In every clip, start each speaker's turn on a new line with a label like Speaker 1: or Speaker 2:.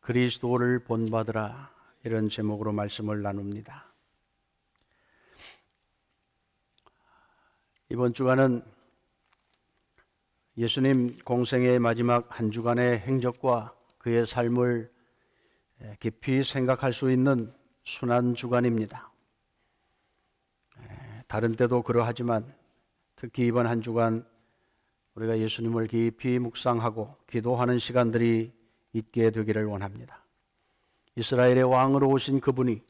Speaker 1: 그리스도를 본받으라 이런 제목으로 말씀을 나눕니다. 이번 주간은 예수님 공생의 마지막 한 주간의 행적과 그의 삶을 깊이 생각할 수 있는 순환 주간입니다. 다른 때도 그러하지만 특히 이번 한 주간 우리가 예수님을 깊이 묵상하고 기도하는 시간들이 있게 되기를 원합니다. 이스라엘의 왕으로 오신 그분이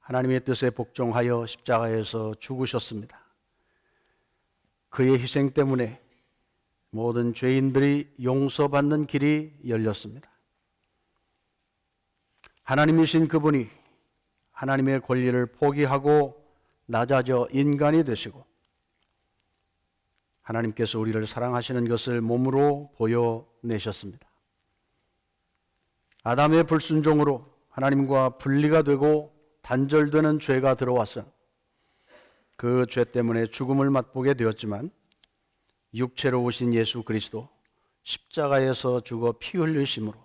Speaker 1: 하나님의 뜻에 복종하여 십자가에서 죽으셨습니다. 그의 희생 때문에 모든 죄인들이 용서받는 길이 열렸습니다. 하나님이신 그분이 하나님의 권리를 포기하고 낮아져 인간이 되시고 하나님께서 우리를 사랑하시는 것을 몸으로 보여내셨습니다. 아담의 불순종으로 하나님과 분리가 되고 단절되는 죄가 들어와서 그죄 때문에 죽음을 맛보게 되었지만 육체로 오신 예수 그리스도 십자가에서 죽어 피 흘리심으로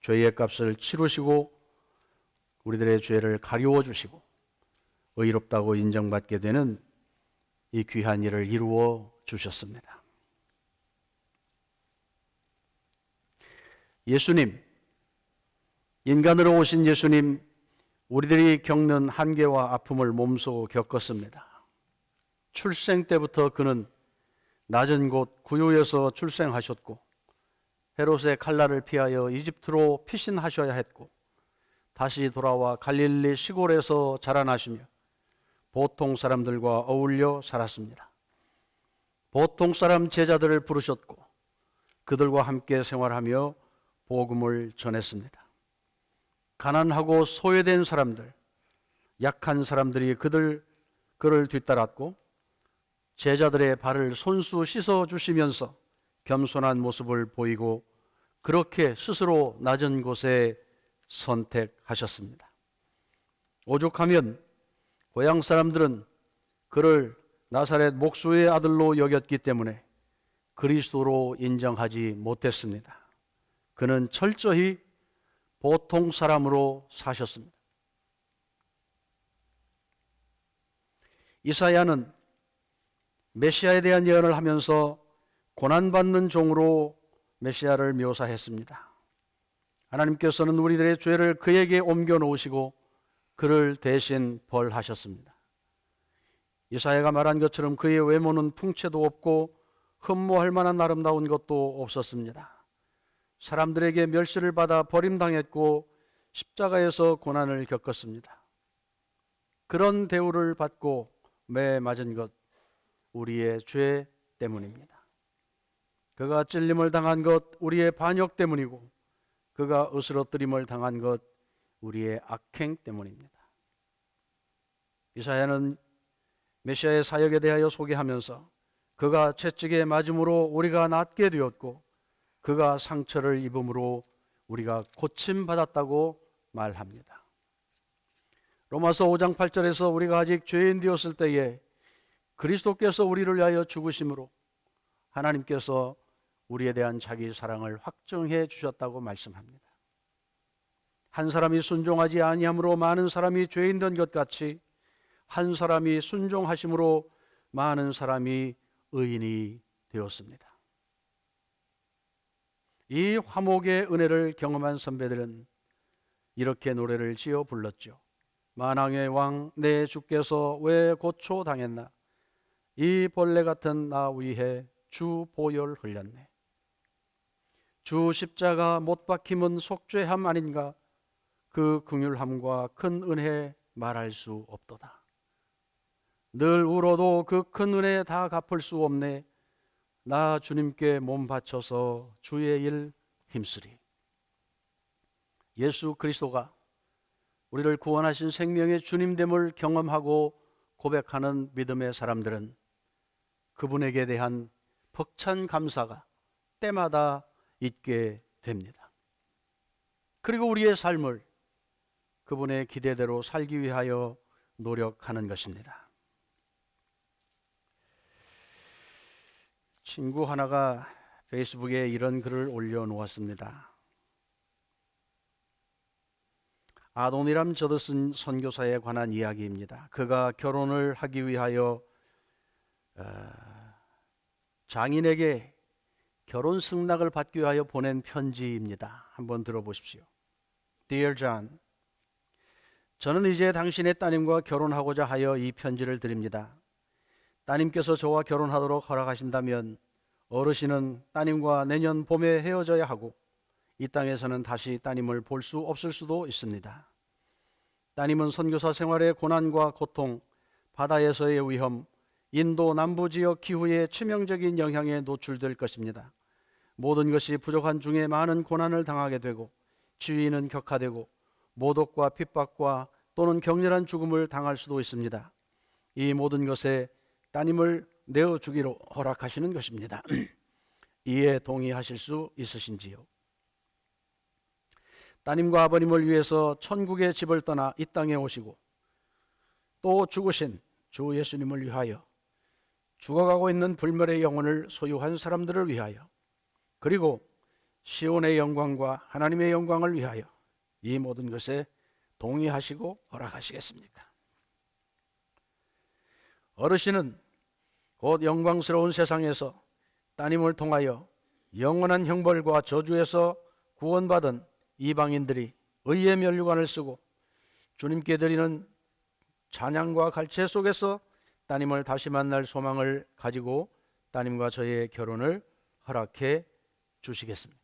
Speaker 1: 죄의 값을 치르시고 우리들의 죄를 가리워 주시고 의롭다고 인정받게 되는 이 귀한 일을 이루어 주셨습니다. 예수님, 인간으로 오신 예수님, 우리들이 겪는 한계와 아픔을 몸소 겪었습니다. 출생 때부터 그는 낮은 곳 구유에서 출생하셨고 헤롯의 칼날을 피하여 이집트로 피신하셔야 했고 다시 돌아와 갈릴리 시골에서 자라나시며 보통 사람들과 어울려 살았습니다. 보통 사람 제자들을 부르셨고 그들과 함께 생활하며 복음을 전했습니다. 가난하고 소외된 사람들, 약한 사람들이 그들 그를 뒤따랐고 제자들의 발을 손수 씻어 주시면서 겸손한 모습을 보이고 그렇게 스스로 낮은 곳에 선택하셨습니다. 오죽하면 고향 사람들은 그를 나사렛 목수의 아들로 여겼기 때문에 그리스도로 인정하지 못했습니다. 그는 철저히 보통 사람으로 사셨습니다. 이사야는 메시아에 대한 예언을 하면서 고난받는 종으로 메시아를 묘사했습니다. 하나님께서는 우리들의 죄를 그에게 옮겨 놓으시고 그를 대신 벌하셨습니다. 이사야가 말한 것처럼 그의 외모는 풍채도 없고 흠모할 만한 아름다운 것도 없었습니다. 사람들에게 멸시를 받아 버림당했고 십자가에서 고난을 겪었습니다. 그런 대우를 받고 매 맞은 것 우리의 죄 때문입니다. 그가 찔림을 당한 것 우리의 반역 때문이고 그가 으스러뜨림을 당한 것 우리의 악행 때문입니다. 이사야는 메시아의 사역에 대하여 소개하면서 그가 채찍에 맞음으로 우리가 낫게 되었고 그가 상처를 입음으로 우리가 고침 받았다고 말합니다. 로마서 5장 8절에서 우리가 아직 죄인 되었을 때에 그리스도께서 우리를 위하여 죽으심으로 하나님께서 우리에 대한 자기 사랑을 확정해 주셨다고 말씀합니다. 한 사람이 순종하지 아니함으로 많은 사람이 죄인 된 것 같이 한 사람이 순종하심으로 많은 사람이 의인이 되었습니다. 이 화목의 은혜를 경험한 선배들은 이렇게 노래를 지어 불렀죠. 만왕의 왕 내 주께서 왜 고초 당했나? 이 벌레 같은 나 위해 주 보혈 흘렸네. 주 십자가 못 박힘은 속죄함 아닌가? 그 긍휼함과 큰 은혜 말할 수 없도다. 늘 울어도 그 큰 은혜 다 갚을 수 없네. 나 주님께 몸 바쳐서 주의 일 힘쓰리. 예수 그리스도가 우리를 구원하신 생명의 주님됨을 경험하고 고백하는 믿음의 사람들은 그분에게 대한 벅찬 감사가 때마다 있게 됩니다. 그리고 우리의 삶을 그분의 기대대로 살기 위하여 노력하는 것입니다. 친구 하나가 페이스북에 이런 글을 올려놓았습니다. 아도니람 저드슨 선교사에 관한 이야기입니다. 그가 결혼을 하기 위하여 어, 장인에게 결혼 승낙을 받기 위하여 보낸 편지입니다. 한번 들어보십시오. Dear John, 저는 이제 당신의 따님과 결혼하고자 하여 이 편지를 드립니다. 따님께서 저와 결혼하도록 허락하신다면 어르신은 따님과 내년 봄에 헤어져야 하고 이 땅에서는 다시 따님을 볼 수 없을 수도 있습니다. 따님은 선교사 생활의 고난과 고통, 바다에서의 위험, 인도 남부 지역 기후의 치명적인 영향에 노출될 것입니다. 모든 것이 부족한 중에 많은 고난을 당하게 되고 지위는 격화되고 모독과 핍박과 또는 격렬한 죽음을 당할 수도 있습니다. 이 모든 것에 따님을 내어 주기로 허락하시는 것입니다. 이에 동의하실 수 있으신지요? 따님과 아버님을 위해서 천국의 집을 떠나 이 땅에 오시고 또 죽으신 주 예수님을 위하여 죽어가고 있는 불멸의 영혼을 소유한 사람들을 위하여 그리고 시온의 영광과 하나님의 영광을 위하여 이 모든 것에 동의하시고 허락하시겠습니까? 어르신은 곧 영광스러운 세상에서 따님을 통하여 영원한 형벌과 저주에서 구원받은 이방인들이 의의 면류관을 쓰고 주님께 드리는 찬양과 갈채 속에서 따님을 다시 만날 소망을 가지고 따님과 저의 결혼을 허락해 주시겠습니까?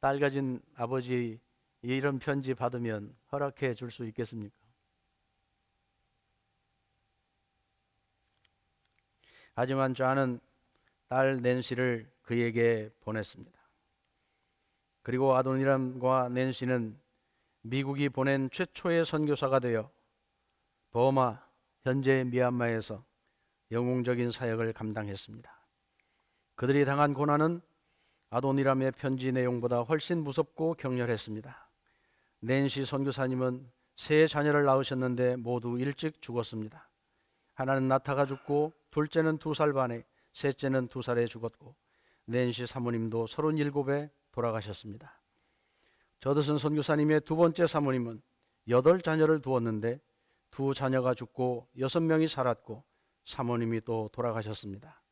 Speaker 1: 딸 가진 아버지 이런 편지 받으면 허락해 줄 수 있겠습니까? 하지만 저는 딸 낸시를 그에게 보냈습니다. 그리고 아도니람과 낸시는 미국이 보낸 최초의 선교사가 되어 버마 현재 미얀마에서 영웅적인 사역을 감당했습니다. 그들이 당한 고난은 아도니람의 편지 내용보다 훨씬 무섭고 격렬했습니다. 낸시 선교사님은 세 자녀를 낳으셨는데 모두 일찍 죽었습니다. 하나는 나타가 죽고 둘째는 두 살 반에 셋째는 두 살에 죽었고 낸시 사모님도 서른일곱에 돌아가셨습니다. 저드슨 선교사님의 두 번째 사모님은 여덟 자녀를 두었는데 두 자녀가 죽고 여섯 명이 살았고 사모님이 또 돌아가셨습니다.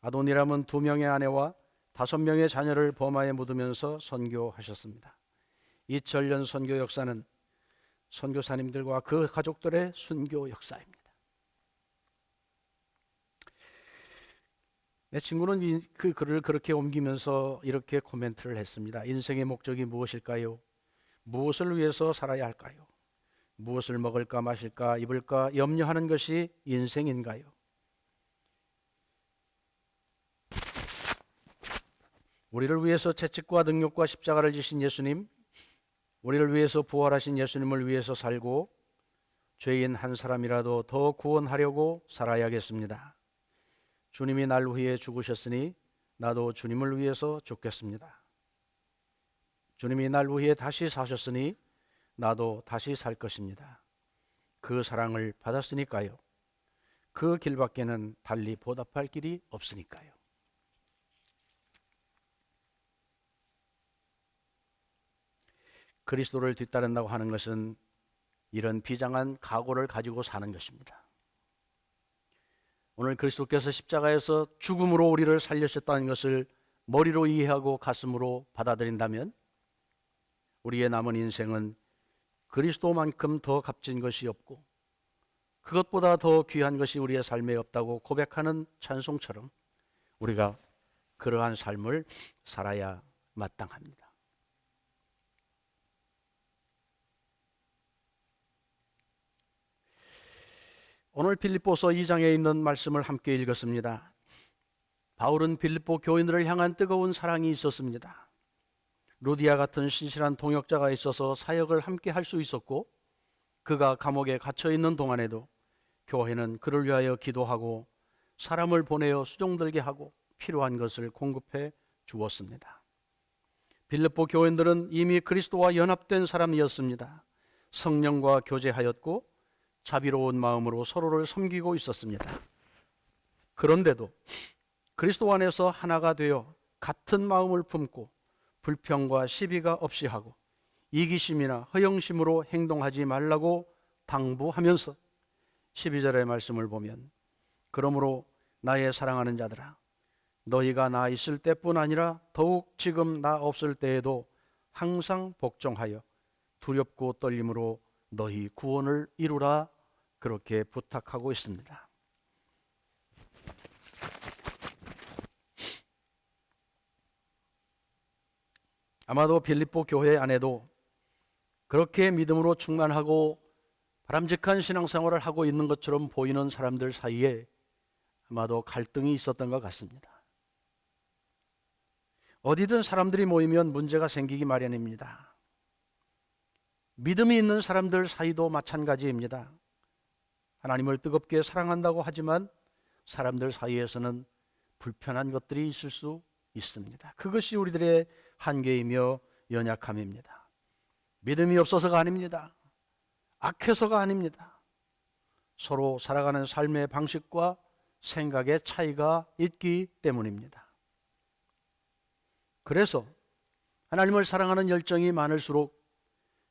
Speaker 1: 아도니람은 두 명의 아내와 다섯 명의 자녀를 버마에 묻으면서 선교하셨습니다. 2000년 선교 역사는 선교사님들과 그 가족들의 순교 역사입니다. 내 친구는 그 글을 그렇게 옮기면서 이렇게 코멘트를 했습니다. 인생의 목적이 무엇일까요? 무엇을 위해서 살아야 할까요? 무엇을 먹을까 마실까 입을까 염려하는 것이 인생인가요? 우리를 위해서 채찍과 능력과 십자가를 지신 예수님, 우리를 위해서 부활하신 예수님을 위해서 살고 죄인 한 사람이라도 더 구원하려고 살아야겠습니다. 주님이 날 위해 죽으셨으니 나도 주님을 위해서 죽겠습니다. 주님이 날 위해 다시 사셨으니 나도 다시 살 것입니다. 그 사랑을 받았으니까요. 그 길밖에는 달리 보답할 길이 없으니까요. 그리스도를 뒤따른다고 하는 것은 이런 비장한 각오를 가지고 사는 것입니다. 오늘 그리스도께서 십자가에서 죽음으로 우리를 살려셨다는 것을 머리로 이해하고 가슴으로 받아들인다면 우리의 남은 인생은 그리스도만큼 더 값진 것이 없고 그것보다 더 귀한 것이 우리의 삶에 없다고 고백하는 찬송처럼 우리가 그러한 삶을 살아야 마땅합니다. 오늘 빌립보서 2장에 있는 말씀을 함께 읽었습니다. 바울은 빌립보 교인들을 향한 뜨거운 사랑이 있었습니다. 루디아 같은 신실한 동역자가 있어서 사역을 함께 할 수 있었고 그가 감옥에 갇혀 있는 동안에도 교회는 그를 위하여 기도하고 사람을 보내어 수종들게 하고 필요한 것을 공급해 주었습니다. 빌립보 교인들은 이미 그리스도와 연합된 사람이었습니다. 성령과 교제하였고 자비로운 마음으로 서로를 섬기고 있었습니다. 그런데도 그리스도 안에서 하나가 되어 같은 마음을 품고 불평과 시비가 없이 하고 이기심이나 허영심으로 행동하지 말라고 당부하면서 12절의 말씀을 보면 그러므로 나의 사랑하는 자들아 너희가 나 있을 때뿐 아니라 더욱 지금 나 없을 때에도 항상 복종하여 두렵고 떨림으로 너희 구원을 이루라 그렇게 부탁하고 있습니다. 아마도 빌립보 교회 안에도 그렇게 믿음으로 충만하고 바람직한 신앙생활을 하고 있는 것처럼 보이는 사람들 사이에 아마도 갈등이 있었던 것 같습니다. 어디든 사람들이 모이면 문제가 생기기 마련입니다. 믿음이 있는 사람들 사이도 마찬가지입니다. 하나님을 뜨겁게 사랑한다고 하지만 사람들 사이에서는 불편한 것들이 있을 수 있습니다. 그것이 우리들의 한계이며 연약함입니다. 믿음이 없어서가 아닙니다. 악해서가 아닙니다. 서로 살아가는 삶의 방식과 생각의 차이가 있기 때문입니다. 그래서 하나님을 사랑하는 열정이 많을수록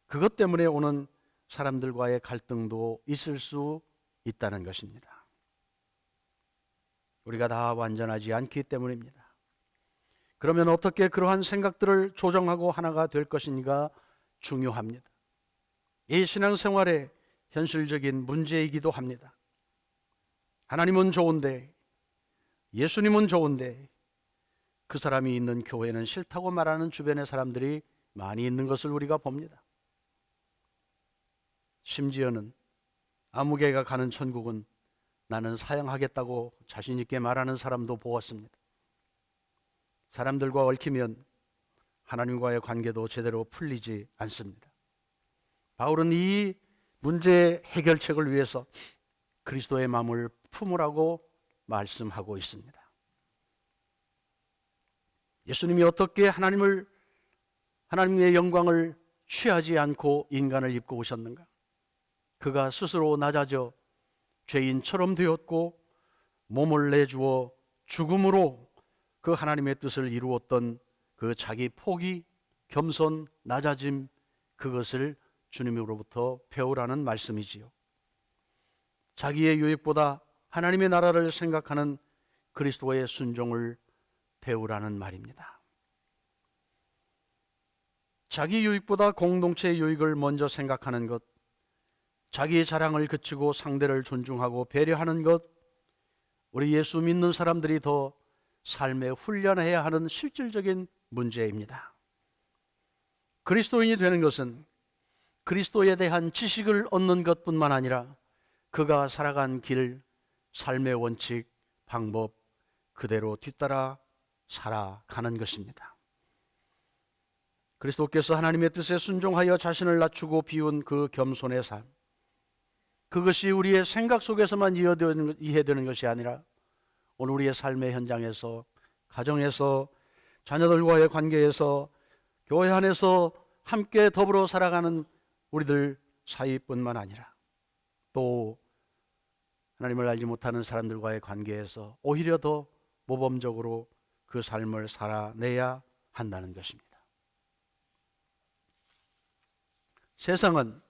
Speaker 1: 그것 때문에 오는 사람들과의 갈등도 있을 수 있다는 것입니다. 우리가 다 완전하지 않기 때문입니다. 그러면 어떻게 그러한 생각들을 조정하고 하나가 될 것인가 중요합니다. 이 신앙생활의 현실적인 문제이기도 합니다. 하나님은 좋은데, 예수님은 좋은데, 그 사람이 있는 교회는 싫다고 말하는 주변의 사람들이 많이 있는 것을 우리가 봅니다. 심지어는 아무개가 가는 천국은 나는 사양하겠다고 자신 있게 말하는 사람도 보았습니다. 사람들과 얽히면 하나님과의 관계도 제대로 풀리지 않습니다. 바울은 이 문제의 해결책을 위해서 그리스도의 마음을 품으라고 말씀하고 있습니다. 예수님이 어떻게 하나님을 하나님의 영광을 취하지 않고 인간을 입고 오셨는가? 그가 스스로 낮아져 죄인처럼 되었고 몸을 내주어 죽음으로 그 하나님의 뜻을 이루었던 그 자기 포기, 겸손, 낮아짐 그것을 주님으로부터 배우라는 말씀이지요. 자기의 유익보다 하나님의 나라를 생각하는 그리스도의 순종을 배우라는 말입니다. 자기 유익보다 공동체의 유익을 먼저 생각하는 것, 자기의 자랑을 그치고 상대를 존중하고 배려하는 것, 우리 예수 믿는 사람들이 더 삶에 훈련해야 하는 실질적인 문제입니다. 그리스도인이 되는 것은 그리스도에 대한 지식을 얻는 것뿐만 아니라 그가 살아간 길, 삶의 원칙, 방법 그대로 뒤따라 살아가는 것입니다. 그리스도께서 하나님의 뜻에 순종하여 자신을 낮추고 비운 그 겸손의 삶. 그것이 우리의 생각 속에서만 이해되는 것이 아니라 오늘 우리의 삶의 현장에서 가정에서 자녀들과의 관계에서 교회 안에서 함께 더불어 살아가는 우리들 사이뿐만 아니라 또 하나님을 알지 못하는 사람들과의 관계에서 오히려 더 모범적으로 그 삶을 살아내야 한다는 것입니다. 세상은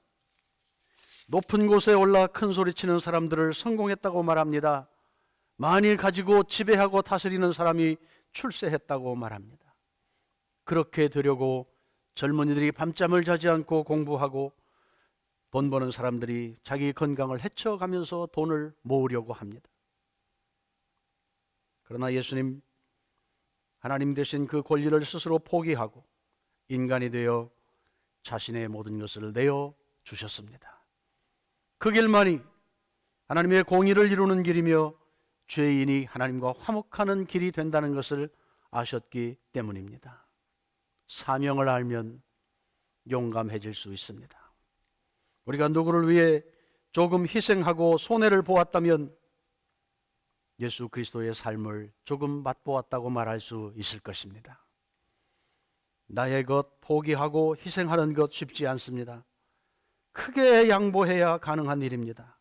Speaker 1: 높은 곳에 올라 큰 소리 치는 사람들을 성공했다고 말합니다. 많이 가지고 지배하고 다스리는 사람이 출세했다고 말합니다. 그렇게 되려고 젊은이들이 밤잠을 자지 않고 공부하고 돈 버는 사람들이 자기 건강을 해쳐가면서 돈을 모으려고 합니다. 그러나 예수님 하나님 대신 그 권리를 스스로 포기하고 인간이 되어 자신의 모든 것을 내어 주셨습니다. 그 길만이 하나님의 공의를 이루는 길이며 죄인이 하나님과 화목하는 길이 된다는 것을 아셨기 때문입니다. 사명을 알면 용감해질 수 있습니다. 우리가 누구를 위해 조금 희생하고 손해를 보았다면 예수 그리스도의 삶을 조금 맛보았다고 말할 수 있을 것입니다. 나의 것 포기하고 희생하는 것 쉽지 않습니다. 크게 양보해야 가능한 일입니다.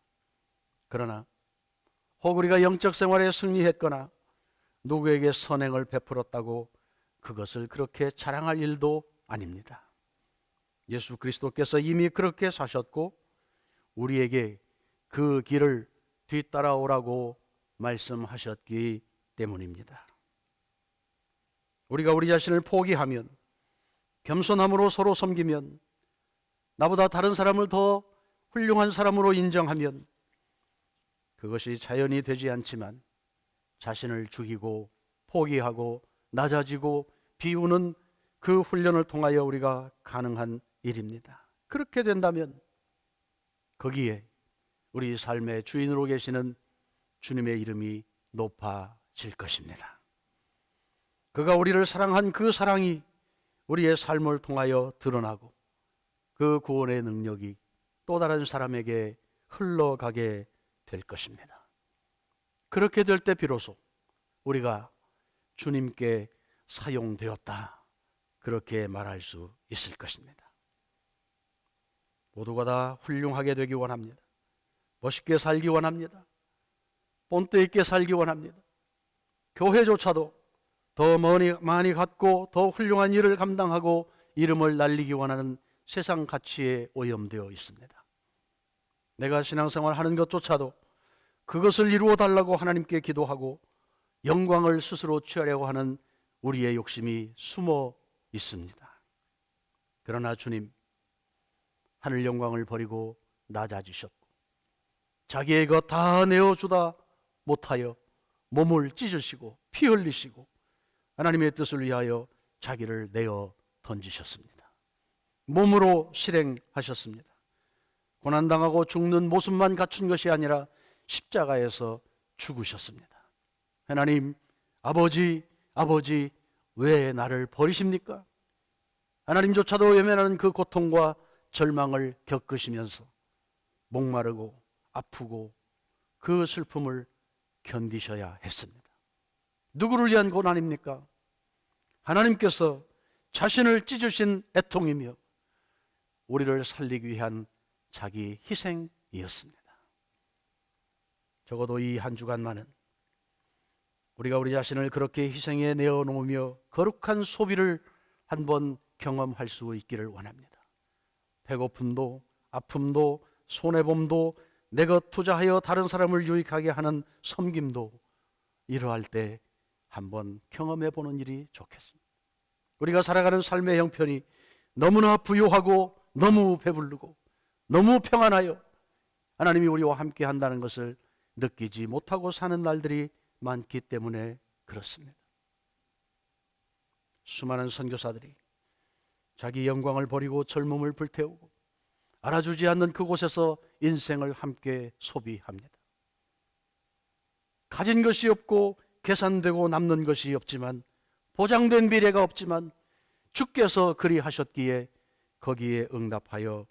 Speaker 1: 그러나 혹 우리가 영적 생활에 승리했거나 누구에게 선행을 베풀었다고 그것을 그렇게 자랑할 일도 아닙니다. 예수 그리스도께서 이미 그렇게 사셨고 우리에게 그 길을 뒤따라오라고 말씀하셨기 때문입니다. 우리가 우리 자신을 포기하면 겸손함으로 서로 섬기면 나보다 다른 사람을 더 훌륭한 사람으로 인정하면 그것이 자연이 되지 않지만 자신을 죽이고 포기하고 낮아지고 비우는 그 훈련을 통하여 우리가 가능한 일입니다. 그렇게 된다면 거기에 우리 삶의 주인으로 계시는 주님의 이름이 높아질 것입니다. 그가 우리를 사랑한 그 사랑이 우리의 삶을 통하여 드러나고 그 구원의 능력이 또 다른 사람에게 흘러가게 될 것입니다. 그렇게 될 때 비로소 우리가 주님께 사용되었다. 그렇게 말할 수 있을 것입니다. 모두가 다 훌륭하게 되기 원합니다. 멋있게 살기 원합니다. 본때 있게 살기 원합니다. 교회조차도 더 많이, 갖고 더 훌륭한 일을 감당하고 이름을 날리기 원하는 세상 가치에 오염되어 있습니다. 내가 신앙생활 하는 것조차도 그것을 이루어 달라고 하나님께 기도하고 영광을 스스로 취하려고 하는 우리의 욕심이 숨어 있습니다. 그러나 주님, 하늘 영광을 버리고 낮아지셨고, 자기의 것 다 내어주다 못하여 몸을 찢으시고 피 흘리시고 하나님의 뜻을 위하여 자기를 내어 던지셨습니다. 몸으로 실행하셨습니다. 고난당하고 죽는 모습만 갖춘 것이 아니라 십자가에서 죽으셨습니다. 하나님, 아버지, 아버지, 왜 나를 버리십니까? 하나님조차도 외면하는 그 고통과 절망을 겪으시면서 목마르고 아프고 그 슬픔을 견디셔야 했습니다. 누구를 위한 고난입니까? 하나님께서 자신을 찢으신 애통이며 우리를 살리기 위한 자기 희생이었습니다. 적어도 이 한 주간만은 우리가 우리 자신을 그렇게 희생에 내어놓으며 거룩한 소비를 한번 경험할 수 있기를 원합니다. 배고픔도 아픔도 손해봄도 내 것 투자하여 다른 사람을 유익하게 하는 섬김도 이러할 때 한번 경험해 보는 일이 좋겠습니다. 우리가 살아가는 삶의 형편이 너무나 부유하고 너무 배부르고 너무 평안하여 하나님이 우리와 함께 한다는 것을 느끼지 못하고 사는 날들이 많기 때문에 그렇습니다. 수많은 선교사들이 자기 영광을 버리고 젊음을 불태우고 알아주지 않는 그곳에서 인생을 함께 소비합니다. 가진 것이 없고 계산되고 남는 것이 없지만 보장된 미래가 없지만 주께서 그리 하셨기에 거기에 응답하여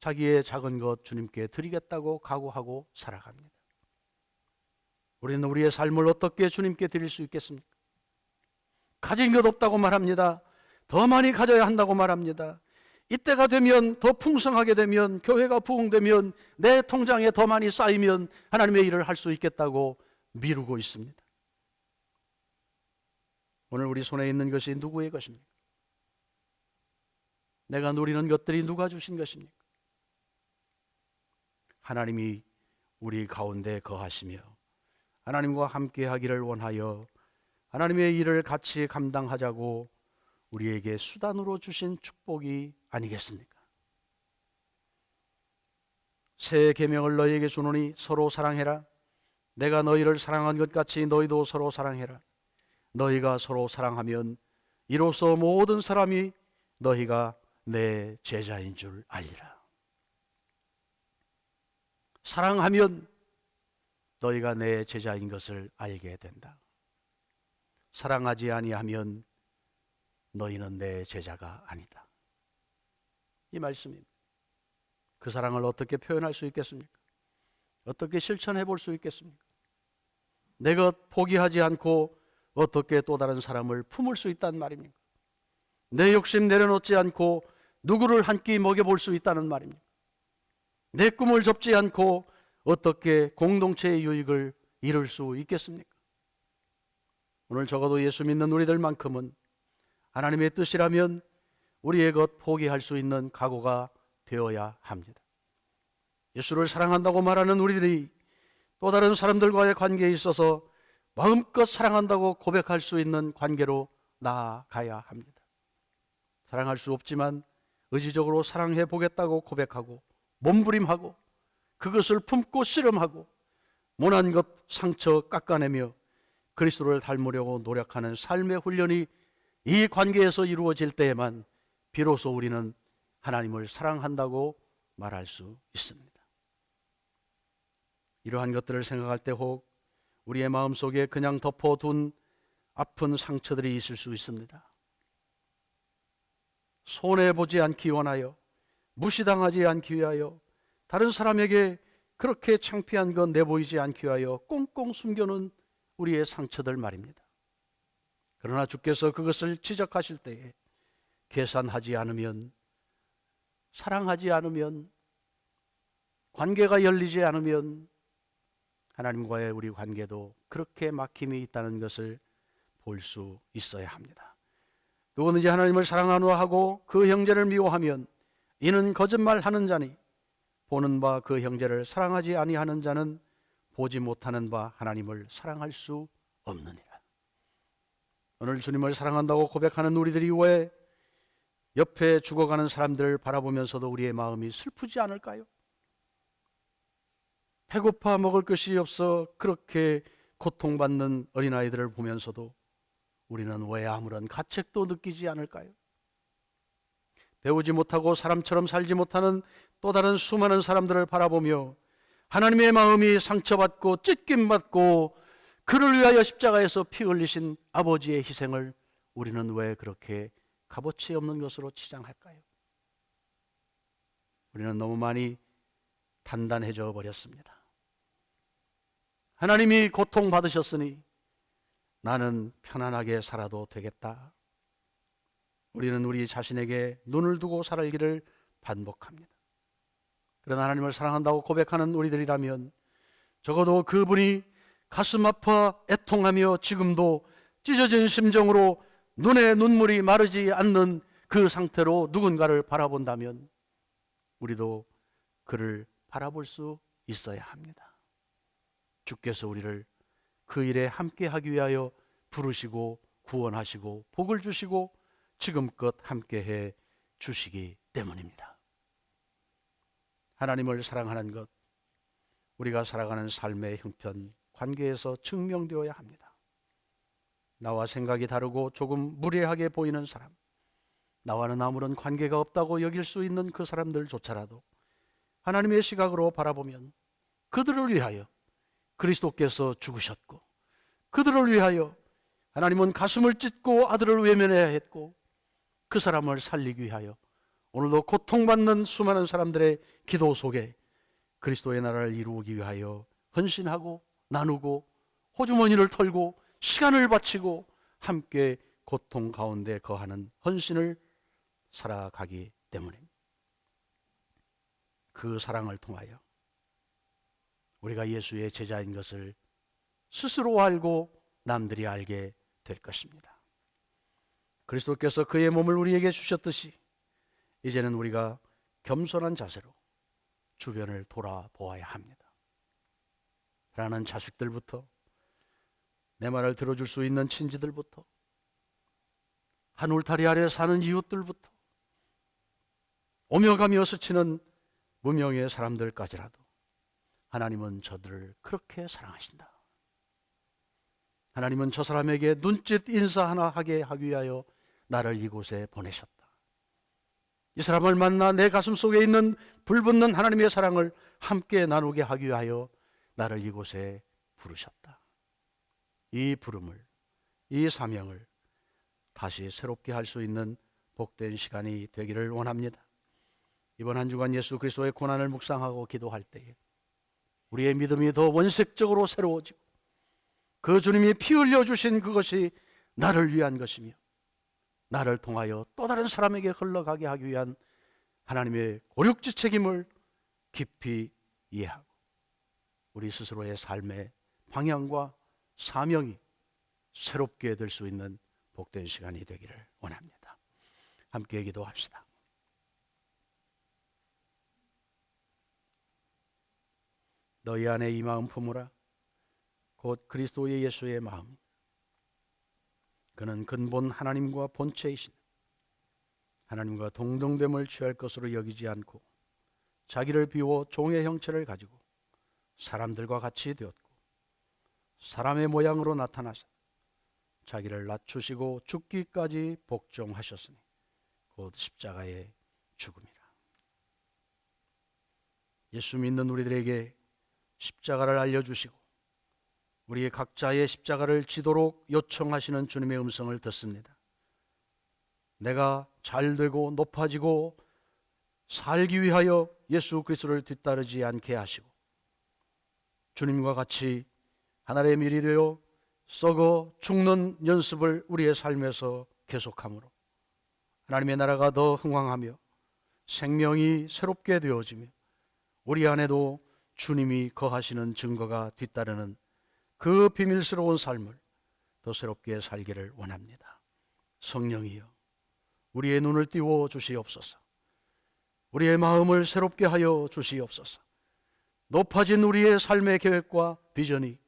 Speaker 1: 자기의 작은 것 주님께 드리겠다고 각오하고 살아갑니다. 우리는 우리의 삶을 어떻게 주님께 드릴 수 있겠습니까? 가진 것 없다고 말합니다. 더 많이 가져야 한다고 말합니다. 이때가 되면 더 풍성하게 되면 교회가 부흥되면 내 통장에 더 많이 쌓이면 하나님의 일을 할 수 있겠다고 미루고 있습니다. 오늘 우리 손에 있는 것이 누구의 것입니까? 내가 누리는 것들이 누가 주신 것입니까? 하나님이 우리 가운데 거하시며 하나님과 함께 하기를 원하여 하나님의 일을 같이 감당하자고 우리에게 수단으로 주신 축복이 아니겠습니까? 새 계명을 너희에게 주노니 서로 사랑해라. 내가 너희를 사랑한 것 같이 너희도 서로 사랑해라. 너희가 서로 사랑하면 이로써 모든 사람이 너희가 내 제자인 줄 알리라. 사랑하면 너희가 내 제자인 것을 알게 된다. 사랑하지 아니하면 너희는 내 제자가 아니다. 이 말씀입니다. 그 사랑을 어떻게 표현할 수 있겠습니까? 어떻게 실천해 볼 수 있겠습니까? 내것 포기하지 않고 어떻게 또 다른 사람을 품을 수 있다는 말입니까? 내 욕심 내려놓지 않고 누구를 한 끼 먹여볼 수 있다는 말입니까? 내 꿈을 접지 않고 어떻게 공동체의 유익을 이룰 수 있겠습니까? 오늘 적어도 예수 믿는 우리들만큼은 하나님의 뜻이라면 우리의 것 포기할 수 있는 각오가 되어야 합니다. 예수를 사랑한다고 말하는 우리들이 또 다른 사람들과의 관계에 있어서 마음껏 사랑한다고 고백할 수 있는 관계로 나아가야 합니다. 사랑할 수 없지만 의지적으로 사랑해 보겠다고 고백하고 몸부림하고 그것을 품고 씨름하고 모난 것 상처 깎아내며 그리스도를 닮으려고 노력하는 삶의 훈련이 이 관계에서 이루어질 때에만 비로소 우리는 하나님을 사랑한다고 말할 수 있습니다. 이러한 것들을 생각할 때 혹 우리의 마음 속에 그냥 덮어둔 아픈 상처들이 있을 수 있습니다. 손해보지 않기 원하여 무시당하지 않기 위하여 다른 사람에게 그렇게 창피한 건 내보이지 않기 위하여 꽁꽁 숨겨놓은 우리의 상처들 말입니다. 그러나 주께서 그것을 지적하실 때에 계산하지 않으면 사랑하지 않으면 관계가 열리지 않으면 하나님과의 우리 관계도 그렇게 막힘이 있다는 것을 볼 수 있어야 합니다. 누구든지 하나님을 사랑하노 하고 그 형제를 미워하면 이는 거짓말하는 자니 보는 바 그 형제를 사랑하지 아니하는 자는 보지 못하는 바 하나님을 사랑할 수 없느니라. 오늘 주님을 사랑한다고 고백하는 우리들이 왜 옆에 죽어가는 사람들을 바라보면서도 우리의 마음이 슬프지 않을까요? 배고파 먹을 것이 없어 그렇게 고통받는 어린아이들을 보면서도 우리는 왜 아무런 가책도 느끼지 않을까요? 배우지 못하고 사람처럼 살지 못하는 또 다른 수많은 사람들을 바라보며 하나님의 마음이 상처받고 찢김받고 그를 위하여 십자가에서 피 흘리신 아버지의 희생을 우리는 왜 그렇게 값어치 없는 것으로 치장할까요? 우리는 너무 많이 단단해져 버렸습니다. 하나님이 고통받으셨으니 나는 편안하게 살아도 되겠다. 우리는 우리 자신에게 눈을 두고 살기를 반복합니다. 그러나 하나님을 사랑한다고 고백하는 우리들이라면 적어도 그분이 가슴 아파 애통하며 지금도 찢어진 심정으로 눈에 눈물이 마르지 않는 그 상태로 누군가를 바라본다면 우리도 그를 바라볼 수 있어야 합니다. 주께서 우리를 그 일에 함께 하기 위하여 부르시고 구원하시고 복을 주시고 지금껏 함께 해 주시기 때문입니다. 하나님을 사랑하는 것, 우리가 살아가는 삶의 형편, 관계에서 증명되어야 합니다. 나와 생각이 다르고 조금 무례하게 보이는 사람, 나와는 아무런 관계가 없다고 여길 수 있는 그 사람들조차라도 하나님의 시각으로 바라보면 그들을 위하여 그리스도께서 죽으셨고 그들을 위하여 하나님은 가슴을 찢고 아들을 외면해야 했고 그 사람을 살리기 위하여 오늘도 고통받는 수많은 사람들의 기도 속에 그리스도의 나라를 이루기 위하여 헌신하고 나누고 호주머니를 털고 시간을 바치고 함께 고통 가운데 거하는 헌신을 살아가기 때문입니다. 그 사랑을 통하여 우리가 예수의 제자인 것을 스스로 알고 남들이 알게 될 것입니다. 그리스도께서 그의 몸을 우리에게 주셨듯이 이제는 우리가 겸손한 자세로 주변을 돌아보아야 합니다. 사랑하는 자식들부터 내 말을 들어줄 수 있는 친지들부터 한 울타리 아래 사는 이웃들부터 오며 가며 스치는 무명의 사람들까지라도 하나님은 저들을 그렇게 사랑하신다. 하나님은 저 사람에게 눈짓 인사 하나 하게 하기 위하여 나를 이곳에 보내셨다. 이 사람을 만나 내 가슴 속에 있는 불붙는 하나님의 사랑을 함께 나누게 하기 위하여 나를 이곳에 부르셨다. 이 부름을, 이 사명을 다시 새롭게 할 수 있는 복된 시간이 되기를 원합니다. 이번 한 주간 예수 그리스도의 고난을 묵상하고 기도할 때에 우리의 믿음이 더 원색적으로 새로워지고 그 주님이 피 흘려 주신 그것이 나를 위한 것이며 나를 통하여 또 다른 사람에게 흘러가게 하기 위한 하나님의 고륙지 책임을 깊이 이해하고 우리 스스로의 삶의 방향과 사명이 새롭게 될 수 있는 복된 시간이 되기를 원합니다. 함께 기도합시다. 너희 안에 이 마음 품으라. 곧 그리스도의 예수의 마음. 그는 근본 하나님과 본체이신 하나님과 동등됨을 취할 것으로 여기지 않고 자기를 비워 종의 형체를 가지고 사람들과 같이 되었고 사람의 모양으로 나타나서 자기를 낮추시고 죽기까지 복종하셨으니 곧 십자가의 죽음이라. 예수 믿는 우리들에게 십자가를 알려주시고 우리의 각자의 십자가를 지도록 요청하시는 주님의 음성을 듣습니다. 내가 잘 되고 높아지고 살기 위하여 예수 그리스도를 뒤따르지 않게 하시고 주님과 같이 하나님의 밀이 되어 썩어 죽는 연습을 우리의 삶에서 계속함으로 하나님의 나라가 더 흥왕하며 생명이 새롭게 되어지며 우리 안에도 주님이 거하시는 증거가 뒤따르는 그 비밀스러운 삶을 더 새롭게 살기를 원합니다. 성령이여 우리의 눈을 띄워 주시옵소서. 우리의 마음을 새롭게 하여 주시옵소서. 높아진 우리의 삶의 계획과 비전이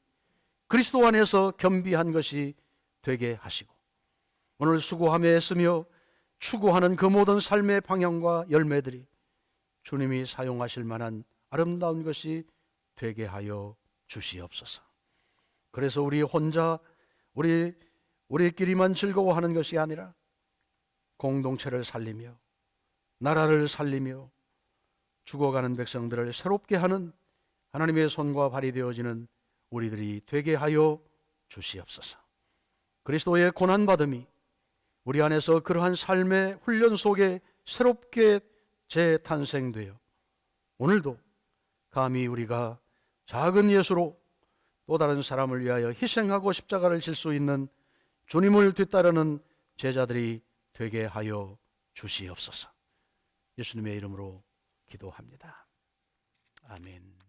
Speaker 1: 그리스도 안에서 겸비한 것이 되게 하시고 오늘 수고함에 애쓰며 추구하는 그 모든 삶의 방향과 열매들이 주님이 사용하실 만한 아름다운 것이 되게 하여 주시옵소서. 그래서 우리 혼자 우리 우리끼리만 즐거워하는 것이 아니라 공동체를 살리며 나라를 살리며 죽어가는 백성들을 새롭게 하는 하나님의 손과 발이 되어지는 우리들이 되게 하여 주시옵소서. 그리스도의 고난 받음이 우리 안에서 그러한 삶의 훈련 속에 새롭게 재탄생되어 오늘도 감히 우리가 작은 예수로 또 다른 사람을 위하여 희생하고 십자가를 질 수 있는 주님을 뒤따르는 제자들이 되게 하여 주시옵소서. 예수님의 이름으로 기도합니다. 아멘.